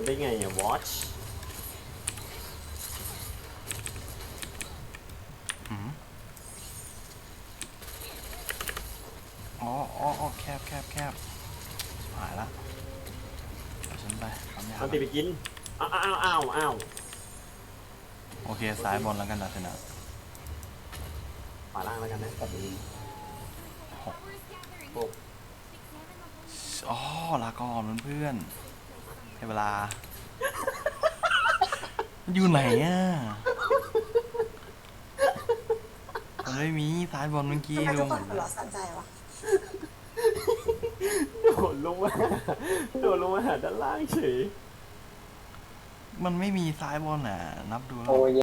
นได้ไงอะ watch หืมอ๋ออ๋ออ๋อแคบแคบแคบหายละเอาฉันไปทำยามันติดไปกิน อ้าวอ้าวอ้าวอ้าวโอเคซ้ายบนแล้วกันนะเทนะขวาล่างแล้วกันนะตัดนี้โอ้อ๋อลาก่อนเพื่อนๆให้ เวลา มันอยู่ไหนอะ มันไม่มีซ้ายบนเมื่อกี้ทำไมรทุวกมคนหัวเราะสั่นใจวะโดดลงมาโดดลงมาหาด้านล่างเฉย มันไม่มีซ้ายบนอะ นับดูแล้ว โอ้ย